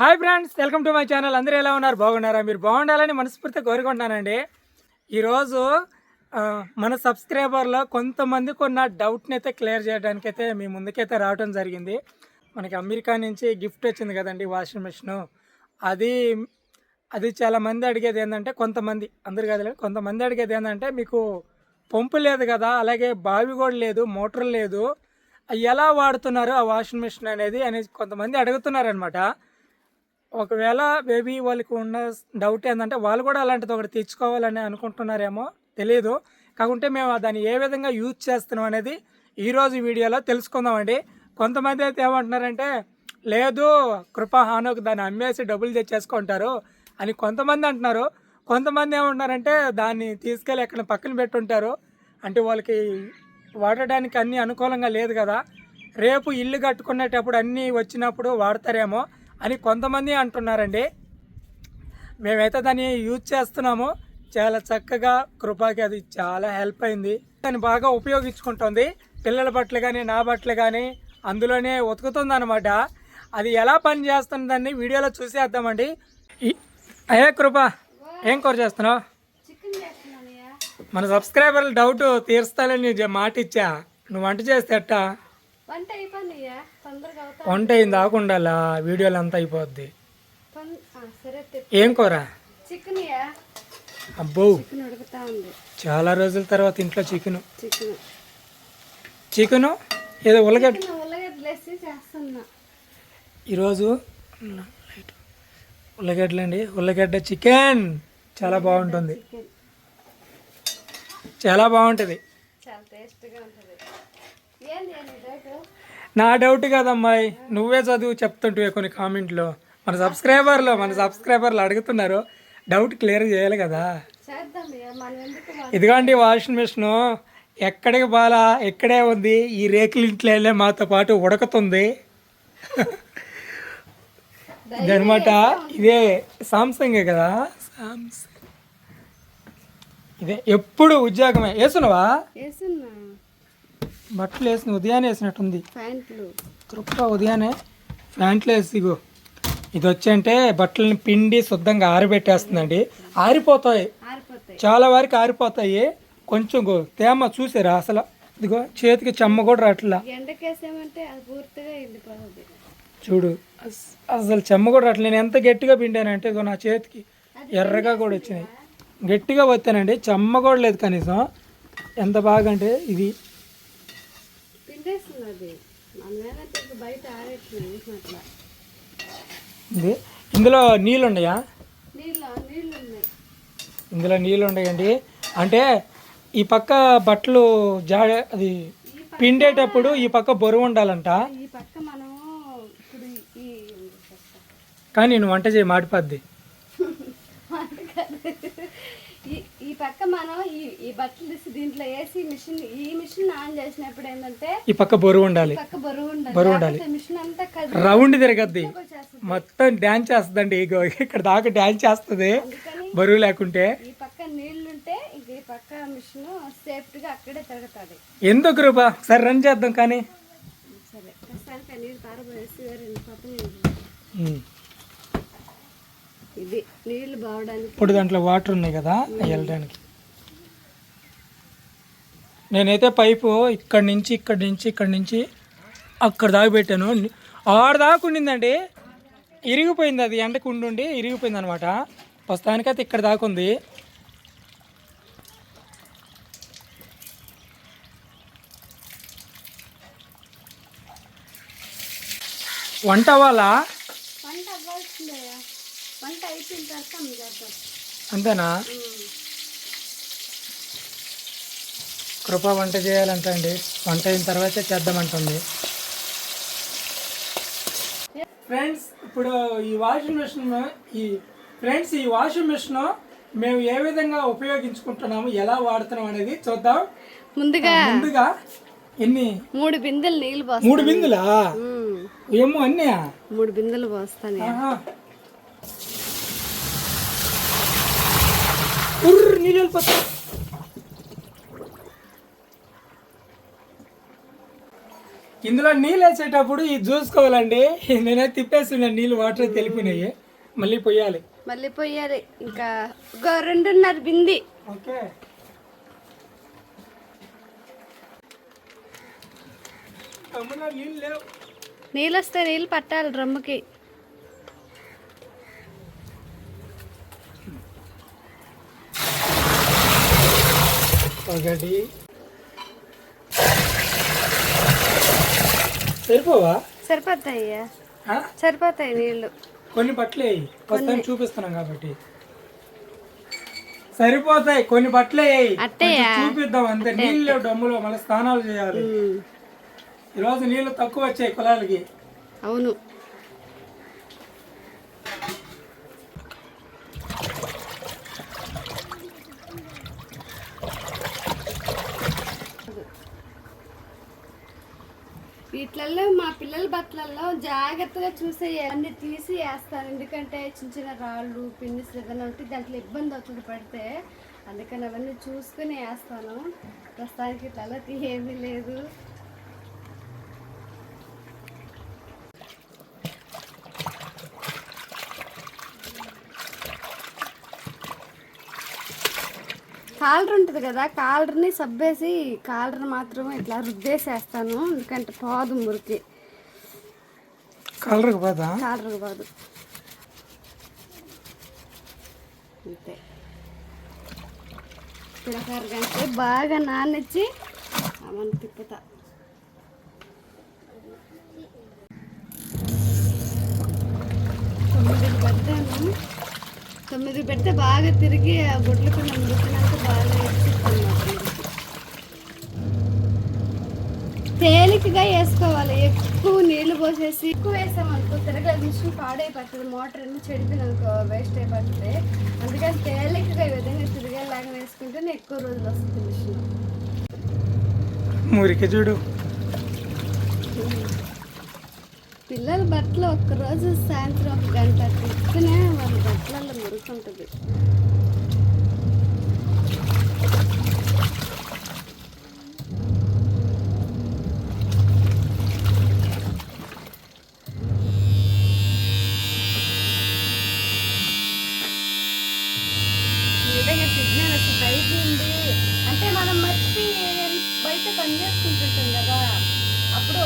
Hi friends welcome to my channel. అందరూ ఎలా ఉన్నారు? బాగున్నారా? మీరు బాగుండాలని మనస్ఫూర్తిగా కోరుకుంటున్నానండి. ఈరోజు మన సబ్స్క్రైబర్లో కొంతమందికి ఉన్న డౌట్ని అయితే క్లియర్ చేయడానికి అయితే మీ ముందుకైతే రావడం జరిగింది. మనకి అమెరికా నుంచి గిఫ్ట్ వచ్చింది కదండి వాషింగ్ మిషను. అది అది చాలా మంది అడిగేది ఏంటంటే కొంతమంది అందరు కాదు కొంతమంది అడిగేది ఏంటంటే మీకు పంపు లేదు కదా అలాగే బావి కూడా లేదు మోటార్ లేదు. ఎలా వాడుతున్నారు ఆ వాషింగ్ మిషన్ అనేది అనేది కొంతమంది అడుగుతున్నారనమాట ఒకవేళ మేబీ వాళ్ళకి ఉన్న డౌట్ ఏంటంటే వాళ్ళు కూడా అలాంటిది ఒకటి తెచ్చుకోవాలని అనుకుంటున్నారేమో తెలియదు కాకుంటే మేము దాన్ని ఏ విధంగా యూజ్ చేస్తున్నాం అనేది ఈరోజు వీడియోలో తెలుసుకుందామండి. కొంతమంది అయితే ఏమంటున్నారంటే లేదు కృపాహానుక దాన్ని అమ్మేసి డబ్బులు తెచ్చేసుకుంటారు అని కొంతమంది అంటున్నారు. కొంతమంది ఏమంటున్నారంటే దాన్ని తీసుకెళ్ళి ఎక్కడ పక్కన పెట్టుంటారు. అంటే వాళ్ళకి వాడడానికి అన్నీ అనుకూలంగా లేదు కదా. రేపు ఇల్లు కట్టుకునేటప్పుడు అన్నీ వచ్చినప్పుడు వాడతారేమో అని కొంతమంది అంటున్నారండి. మేమైతే దాన్ని యూజ్ చేస్తున్నాము. చాలా చక్కగా కృపాకి అది చాలా హెల్ప్ అయింది. దాన్ని బాగా ఉపయోగించుకుంటుంది. పిల్లల బట్టలు కానీ నా బట్టలు కానీ అందులోనే ఉతుకుతుంది అనమాట అది ఎలా పని చేస్తుందని వీడియోలో చూసేద్దామండి. అయ్యా కృప ఏం కూర చేస్తున్నావు? మన సబ్స్క్రైబర్లు డౌట్ తీరుస్తానని జ- మాట ఇచ్చా నువ్వు వంట చేస్తే ఎట్టా? వంట అయిపోయిందయ్యా తొందరగా అవుతా వంట అయింది ఆకుండాలా వీడియోలు అంతా అయిపోద్ది. సరే ఏం కూర? చికెన్ అబ్బో! చికెన్ ఉడుకుతా ఉంది. చాలా రోజుల తర్వాత ఇంట్లో చికెన్. చికెన్. చికెను? ఏదో ఉల్లగడ్డ చికెన్ ఉల్లగడ్డలు చేస్తున్నా. ఈరోజు ఉల్లగడ్డలు అండి ఉల్లగడ్డ చికెన్! చాలా బాగుంటుంది. చాలా బాగుంటుంది. చాలా టేస్ట్గా ఉంటుంది. నా డౌట్ కాదమ్మాయి నువ్వే చదువు చెప్తుంటే కొన్ని కామెంట్లో. మన సబ్స్క్రైబర్లు మన సబ్స్క్రైబర్లు అడుగుతున్నారు. డౌట్ క్లియర్ చేయాలి కదా. ఇదిగోండి వాషింగ్ మిషన్. ఎక్కడికి బాలా? ఎక్కడే ఉంది? ఈ రేకుల ఇంట్లోనే మాతో పాటు ఉడకతుంది. అనమాట ఇదే సామ్సంగ్ కదా? సామ్సంగ్ ఇదే ఎప్పుడు ఉద్యోగమే. వేసున్నావా వేసున్నా బట్టలు వేసిన ఉదయాన్నే వేసినట్టుంది. కృప ఉదయాన్నే ప్యాంట్లు వేసి ఇగో ఇది వచ్చంటే బట్టలను పిండి శుద్ధంగా ఆరబెట్టేస్తుందండి ఆరిపోతాయి. ఆరిపోతాయి. చాలా వరకు ఆరిపోతాయి. కొంచెం తేమ చూసారా అసలు? ఇదిగో చేతికి చెమ్మ కూడా ఎండిపోతుంది. చూడు అస్- అసలు చెమ్మ కూడా రావట్లేదు నేను ఎంత గట్టిగా పిండానంటే ఇదిగో నా చేతికి ఎర్రగా కూడా వచ్చినాయి. గట్టిగా వచ్చానండి చెమ్మ కూడా లేదు కనీసం. ఎంత బాగా అంటే ఇది బయట అట్లా. ఇది? ఇందులో నీళ్ళు ఉన్నాయా ఇందులో నీళ్ళు ఉన్నాయండి అంటే ఈ పక్క బట్టలు జాడ అది పిండేటప్పుడు ఈ పక్క బరువు ఉండాలంట. కానీ నేను వంట చేయి మాడిపోద్ది. ఈ పక్క మనం ఈ ఈ బట్టలు తీసి దీంట్లో వేసి మిషన్ ఈ మిషన్ ఆన్ చేసినప్పుడు ఏంటంటే ఈ పక్క బరువు ఉండాలి. పక్క బరువు ఉండాలి. బరువు ఉండాలి. లేకపోతే మిషన్ అంతా రౌండ్ తిరగద్ది. మొత్తం డ్యాన్స్ చేస్తుందండి. ఇక్కడ దాకా డ్యాన్స్ చేస్తుంది. బరువు లేకుంటే. ఈ పక్క నీళ్ళుంటే ఈ పక్క మిషన్ సేఫ్టీగా అక్కడే తిరుగుతుంది. ఎందుకు రూపా? సరే రన్ చేద్దాం కానీ. సరే నీళ్ళు పారబోసి. ఇది. నీళ్ళు బావడానికి. ఇప్పుడు దాంట్లో వాటర్ ఉన్నాయి కదా వెళ్ళడానికి. నేనైతే పైపు ఇక్కడి నుంచి ఇక్కడి నుంచి ఇక్కడి నుంచి అక్కడ దాకా పెట్టాను. ఆడ దాకా ఉండిందండి. ఇరిగిపోయింది అది ఎండకు ఉండి ఇరిగిపోయింది అనమాట ప్రస్తుతానికైతే ఇక్కడ దాకా ఉంది. వంట అవ్వాలా? వంట అయిపోయిన తర్వాత చేద్దాం అంతేనా? కృప వంట చేయాలంట అండి. వంట అయిన తర్వాతే చేద్దామంటుంది. ఫ్రెండ్స్ ఇప్పుడు ఈ వాషింగ్ మిషన్ ఈ ఫ్రెండ్స్ ఈ వాషింగ్ మిషన్ మేము ఏ విధంగా ఉపయోగించుకుంటున్నాము ఎలా వాడుతున్నాం అనేది చూద్దాం. ముందుగా ముందుగా ఎన్ని? మూడు బిందెలు నీళ్ళు మూడు బిందులా? ఏమో అన్నీ మూడు బిందెలు పోస్తాను. ఉర్ర్ నీళ్ళు వెళ్ళిపోతాయి. ఇందులో నీళ్ళు వేసేటప్పుడు ఇది చూసుకోవాలండి నేనైతే తిప్పేస్తున్నాను నీళ్ళు వాటర్ తెలిపినాయి. మళ్ళీ పోయాలి. మళ్ళీ పోయాలి. ఇంకా ఇంకో రెండున్నర బింది. ఓకే. నీళ్ళు వస్తే నీళ్ళు పట్టాలి డ్రమ్ముకి. ఒకటి సరిపోవా? సరిపోతాయ్యా? సరిపోతాయి నీళ్ళు. కొన్ని బట్టలు వస్తాను చూపిస్తున్నాం కాబట్టి. సరిపోతాయి. కొన్ని బట్టలు చూపిద్దాం అంతే. నీళ్ళు డమ్ములో. మళ్ళీ స్నానాలు చేయాలి. ఈరోజు నీళ్ళు తక్కువ వచ్చాయి కులాలకి. అవును. వీటిలలో మా పిల్లల బట్టలలో జాగ్రత్తగా చూసే అన్ని తీసి వేస్తాను. ఎందుకంటే చిన్న చిన్న రాళ్ళు పిన్నిస్ ఏదైనా ఉంటే దాంట్లో ఇబ్బంది అవుతుంది పడితే అందుకని అవన్నీ చూసుకుని వేస్తాను. ప్రస్తుతానికి ఇట్లా ఏమీ లేదు. కాలర్ ఉంటుంది కదా కాలర్ని సబ్బేసి కాలర్ మాత్రం ఇట్లా రుద్దేసేస్తాను. ఎందుకంటే పోదు మురికి. కలర్ పోదా? కాలర్ పోదు. అంతే. పిల్లకారు కంటే బాగా నానచ్చి మనం తిప్పుతా. తొమ్మిది పెట్టాను. తొమ్మిది పెడితే బాగా తిరిగి ఆ గుడ్లు కొంచెం మురికినాక బాగా తేలికగా వేసుకోవాలి. ఎక్కువ నీళ్ళు పోసేసి ఎక్కువ వేసామనుకో తిరగ మిషన్ పాడైపోతుంది. మోటార్ అన్ని చెడిపోయిననుకో వేస్ట్ అయిపోతుంది. అందుకని తేలికగా ఈ విధంగా తిరిగేలాగా వేసుకుంటేనే ఎక్కువ రోజులు వస్తుంది మిషన్. మురికి చూడు. పిల్లల బట్టలు ఒక్కరోజు సాయంత్రం ఒక గంట తిప్పుకునే వాళ్ళ బట్టలలో మురుకుంటుంది. బయట అంటే మనం మర్చి బయట పని చేసుకుంటుంటాం కదా. అప్పుడు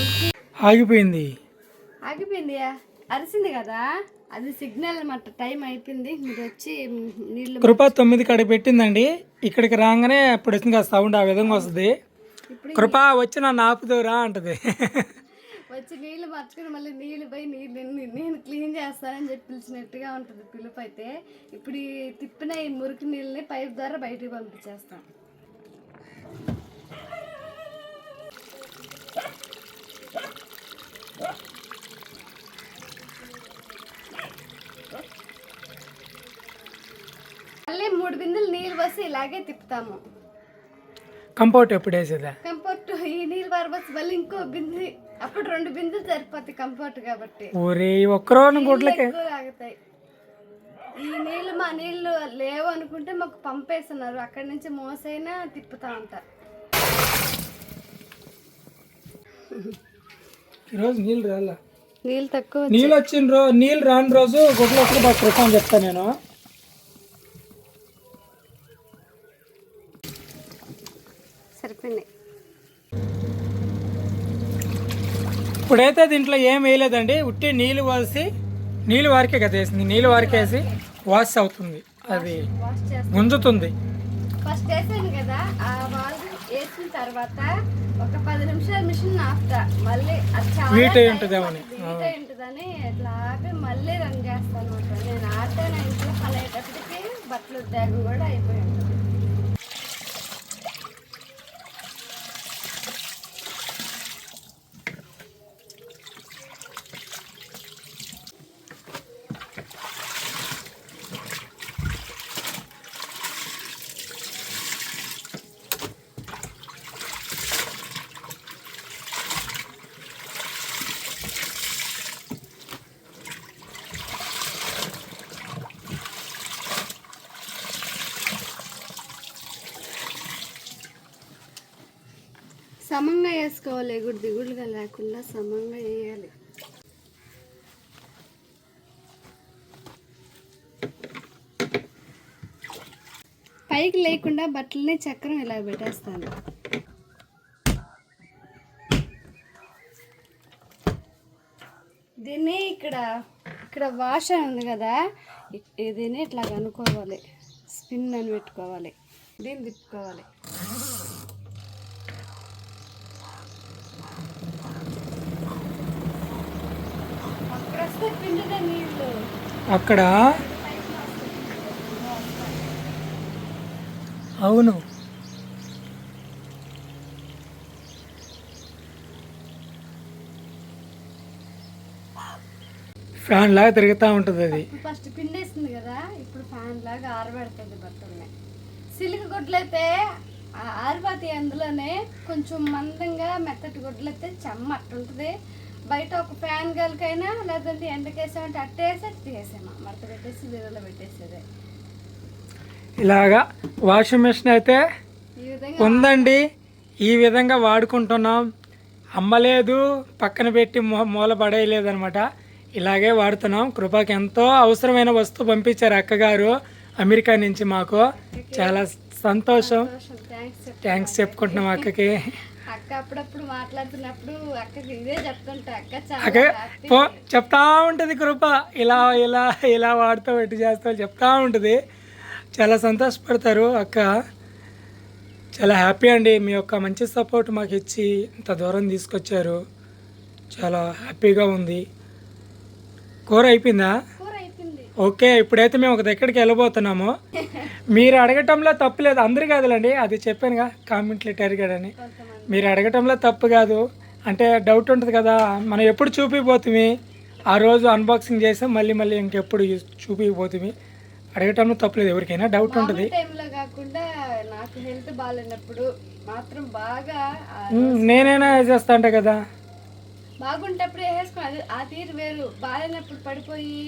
ఉరికి ఆగిపోయింది. ఆగిపోయిందియా అరిసింది కదా? అది సిగ్నల్ అన్నమాట. టైం అయిపోయింది. మీరు వచ్చి నీళ్ళు కృప తొమ్మిది కాడ పెట్టిందండి. ఇక్కడికి రాగానే అప్పుడు వచ్చింది కదా సౌండ్ ఆ విధంగా వస్తుంది. ఇప్పుడు కృప వచ్చి నన్ను ఆపుదోరా అంటది. వచ్చి నీళ్ళు మర్చుకుని మళ్ళీ నీళ్ళు పోయి నీళ్ళు నేను క్లీన్ చేస్తానని చెప్పి పిలిచినట్టుగా ఉంటుంది పిలుపు అయితే. ఇప్పుడు ఈ తిప్పిన ఈ మురికి నీళ్ళని పైప్ ద్వారా బయటికి పంపించేస్తాం మళ్ళీ మూడు బిందెలు నీళ్ళు పోసి ఇలాగే తిప్పుతాము. కంపోర్ట్ ఎప్పుడు వేసేదా? కంఫర్ట్ ఈ నీళ్ళు పారబోసి మళ్ళీ ఇంకో బిందె అప్పుడు రెండు బిందెలు సరిపోతాయి కంఫర్ట్ కాబట్టి. ఊరే ఒక్కరోజు గుడ్లకే. ఎక్కువ తాగుతాయి. ఈ నీళ్ళు మా నీళ్ళు లేవు అనుకుంటే మాకు పంపేస్తున్నారు. అక్కడి నుంచి మోసైనా తిప్పుతా ఉంటారు. ఈరోజు నీళ్ళు రాలా. నీళ్ళు తక్కువ నీళ్ళు వచ్చిన రోజు నీళ్ళు రాని రోజు గుడ్లు అని చెప్తాను నేను. సరిపోయినాయి. ఇప్పుడైతే దీంట్లో ఏం వేయలేదండి. ఉట్టి నీళ్ళు పోసి నీళ్ళు వారికే కదా వేసింది. నీళ్ళు వారికి వేసి వాష్ అవుతుంది. అది గుంజుతుంది ఫస్ట్ వేసాను కదా ఆ వేసిన తర్వాత ఒక పది నిమిషాలు మిషన్ ఆపుతా. మళ్ళీ Heat అయి ఉంటుందేమోని. Heat అయి ఉంటుందని ఇట్లా ఆపి మళ్ళీ రన్ చేస్తాను నేను ఆడితే నా ఇంట్లో పని అయ్యేటప్పటికి బట్టలు ఉద్యోగం కూడా అయిపోయి సమంగా వేసుకోవాలి ఎగుడు దిగుడుగా లేకుండా సమంగా వేయాలి. పైకి లేకుండా బట్టలని చక్రం ఇలా పెట్టేస్తాను. దీన్ని ఇక్కడ ఇక్కడ వాష్ అని ఉంది కదా ఇ- దీన్ని ఇట్లా అనుకోవాలి. స్పిన్ అని పెట్టుకోవాలి. దీన్ని తిప్పుకోవాలి. అక్కడ అవును. ఫ్యాన్ లాగా తిరుగుతూ ఉంటుంది అది. ఫస్ట్ పిండేస్తుంది కదా ఇప్పుడు ఫ్యాన్ లాగా ఆరబెడుతుంది బట్టల్ని సిల్క్ గుడ్లు అయితే ఆరిపోతాయి అందులోనే కొంచెం మందంగా మెత్తటి గుడ్లు అయితే చెమ్మ అట్టుంటుంది. బయట ఒక ఫ్యాన్ గలకైనా లేదంటే ఎండకేసామంటే అట్టేసి అట్టు తీసేమా మడత పెట్టేసి బీరులో పెట్టేసేదే. ఇలాగా వాషింగ్ మెషిన్ అయితే ఉందండి. ఈ విధంగా వాడుకుంటున్నాం. అమ్మలేదు పక్కన పెట్టి మూల పడేయలేదు అనమాట ఇలాగే వాడుతున్నాం. కృపకి ఎంతో అవసరమైన వస్తువు పంపించారు అక్కగారు అమెరికా నుంచి మాకు. చాలా సంతోషం. థ్యాంక్స్ చెప్పుకుంటున్నాం అక్కకి. అక్క అప్పుడప్పుడు మాట్లాడుతున్నప్పుడు అక్కకి ఇదే చెప్తుంటా అక్క చాలా చెప్తా ఉంటుంది కృప. ఇలా ఇలా ఇలా వాడుతూ ఇటు చేస్తావు చెప్తా ఉంటుంది. చాలా సంతోషపడతారు అక్క. చాలా హ్యాపీ అండి. మీ యొక్క మంచి సపోర్ట్ మాకు ఇచ్చి ఇంత దూరం తీసుకొచ్చారు. చాలా హ్యాపీగా ఉంది. కూర అయిపోయింది? ఓకే ఇప్పుడైతే మేము ఒక దగ్గరికి వెళ్ళబోతున్నాము. మీరు అడగటంలో తప్పు లేదు. అందరు కాదులండి అది చెప్పానుగా కామెంట్లు అడిగాడని. కొంతమంది మీరు అడగటంలో తప్పు కాదు. అంటే డౌట్ ఉంటుంది కదా మనం ఎప్పుడు చూపిపోతుంది ఆ రోజు అన్బాక్సింగ్ చేసాం మళ్ళీ మళ్ళీ ఇంకెప్పుడు చూపిపోతుంది అడగటంలో తప్పులేదు ఎవరికైనా డౌట్ ఉంటుంది. నేనైనా చేస్తా అంటే కదా. బాగుంటప్పుడు వేసేసుకో అది ఆ తీరు వేరు. బాగాలేనప్పుడు పడిపోయి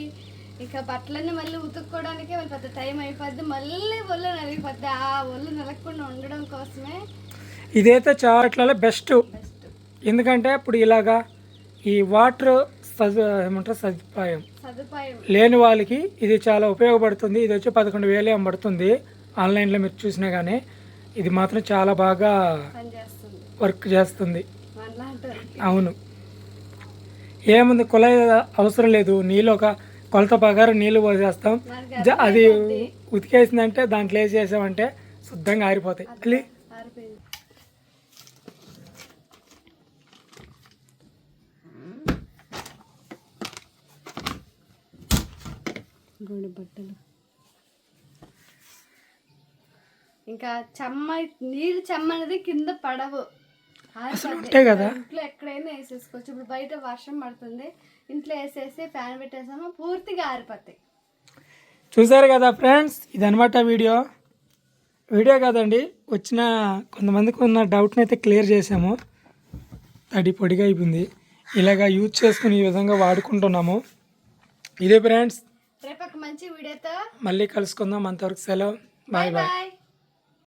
ఇక బట్టలన్నీ మళ్ళీ ఉతుక్కోవడానికే మళ్ళీ పెద్ద టైం అయిపోద్ది. మళ్ళీ ఒళ్ళు నలిగిపోద్ది. ఆ ఒళ్ళు నలగకుండా ఉండడం కోసమే ఇదైతే చాట్లలో బెస్ట్. ఎందుకంటే ఇప్పుడు ఇలాగా ఈ వాటర్ సదు ఏమంటారు సదుపాయం. సదుపాయం. లేని వాళ్ళకి ఇది చాలా ఉపయోగపడుతుంది. ఇది వచ్చి పదకొండు వేలు అమ్మడుతుంది ఆన్లైన్లో మీరు చూసినా కానీ ఇది మాత్రం చాలా బాగా వర్క్ చేస్తుంది. అవును. ఏముంది కుళాయి అవసరం లేదు. నీళ్ళు ఒక కొలత ప్రకారం నీళ్ళు పోసేస్తాం. అది ఉతికేసిందంటే దాంట్లో వేసేసామంటే శుద్ధంగా ఆరిపోతాయి. మళ్ళీ ఆరిపోయింది. గోడి బట్టలు. ఇంకా చెమ్మ నీళ్ళు చెమ్మ అనేది కింద పడవు. ఆరిపోద్ది. ఉంటాయి కదా. వేసేసుకోవచ్చు. ఇప్పుడు బయట వర్షం పడుతుంది. ఇంట్లో వేసేసి ఫ్యాన్ పెట్టేసామో. పూర్తిగా ఆరిపోతాయి. చూసారు కదా ఫ్రెండ్స్? ఇదనమాట వీడియో. వీడియో కాదండి వచ్చిన కొంతమందికి ఉన్న డౌట్ని అయితే క్లియర్ చేసాము తడి పొడిగా అయిపోయింది. ఇలాగా యూజ్ చేసుకుని ఈ విధంగా వాడుకుంటున్నాము. ఇదే ఫ్రెండ్స్. రేపు ఒక మంచి వీడియోతో మళ్ళీ కలుసుకుందాం. అంతవరకు సెలవు. Bye bye.